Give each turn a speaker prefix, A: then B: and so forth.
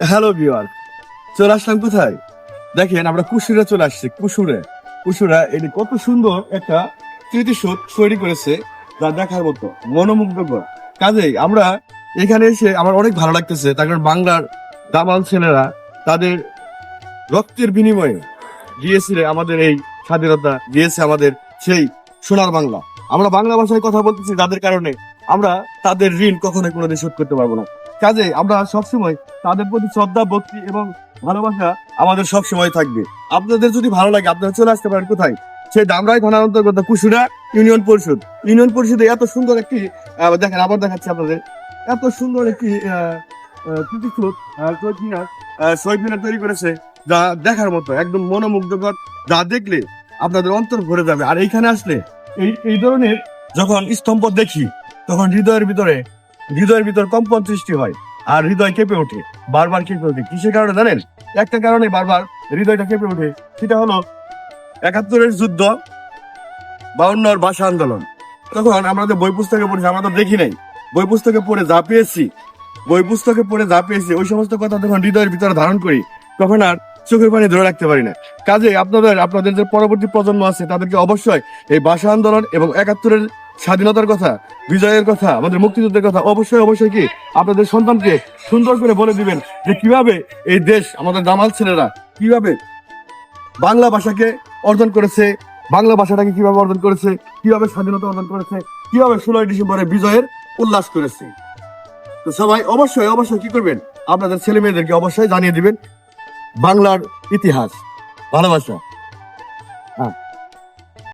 A: Hello ভিওয়ার চলে আসলাম কোথায়? দেখেন, আমরা কুসুরে চলে আসছি কুসুরে কুসুরা এটি কত সুন্দর একটা স্মৃতিসৌধ তৈরি করেছে, যা দেখার মতো মনোমুগ্ধকর। কাজেই আমরা এখানে এসে আমার অনেক ভালো লাগতেছে, তার কারণ বাংলার দামাল ছেলেরা তাদের রক্তের বিনিময়ে দিয়েছিলে আমাদের এই স্বাধীনতা, দিয়েছে আমাদের সেই সোনার বাংলা। আমরা বাংলা ভাষায় কথা বলতেছি যাদের কারণে আমরা তাদের ঋণ কখনোই কোনোদিন শোধ করতে পারব না। কাজে আমরা সবসময় তাদের প্রতি শ্রদ্ধা, ভক্তি এবং ভালোবাসা আমাদের সব সময় থাকবে। আপনাদের যদি ভালো লাগে, আপনারা চলে আসতে পারেন। কোথায়? সেই দামরাই থানার অন্তর্গত কুসুরা ইউনিয়ন পরিষদ। ইউনিয়ন পরিষদে এত সুন্দর একটি দেখেন, আবার দেখাচ্ছি আপনাদের। এত সুন্দর একটি শহীদ মিনার তৈরি করেছে যা দেখার মতো, একদম মনোমুগ্ধকর, যা দেখলে আপনাদের অন্তর ভরে যাবে। আর এইখানে আসলে এই এই ধরনের যখন স্তম্ভ দেখি, তখন হৃদয়ের ভিতরে হৃদয়ের ভিতর কম্পন সৃষ্টি হয় আর হৃদয় কেঁপে ওঠে। বারবার কেঁপে ওঠে। কিসের কারণে জানেন? একটা কারণে বারবার হৃদয়টা কেঁপে ওঠে। সেটা হলো একাত্তরের যুদ্ধ বাউন্নর ভাষা আন্দোলন। তখন আমরা বই পুস্তকে পড়েছি, আমরা তো দেখি নাই। বই পুস্তকে পড়ে যা পেয়েছি, বই পুস্তকে পড়ে যা পেয়েছি, ওই সমস্ত কথা যখন হৃদয়ের ভিতরে ধারণ করি, তখন আর চোখের পানি ধরে রাখতে পারি না। কাজে আপনাদের আপনাদের যে পরবর্তী প্রজন্ম আছে, তাদেরকে অবশ্যই এই ভাষা আন্দোলন এবং একাত্তরের স্বাধীনতার কথা, বিজয়ের কথা, আমাদের মুক্তিযুদ্ধের কথা, অবশ্যই অবশ্যই কি আপনাদের সন্তানকে সুন্দর করে বলে দিবেন যে কীভাবে এই দেশ, আমাদের দামাল ছেলেরা, কীভাবে বাংলা ভাষাকে অর্জন করেছে, বাংলা ভাষাটাকে কীভাবে অর্জন করেছে, কীভাবে স্বাধীনতা অর্জন করেছে, কীভাবে ষোলোই ডিসেম্বরে বিজয়ের উল্লাস করেছে। তো সবাই অবশ্যই অবশ্যই কি করবেন? আপনাদের ছেলে মেয়েদেরকে অবশ্যই জানিয়ে দিবেন বাংলার ইতিহাস, ভালোবাসা।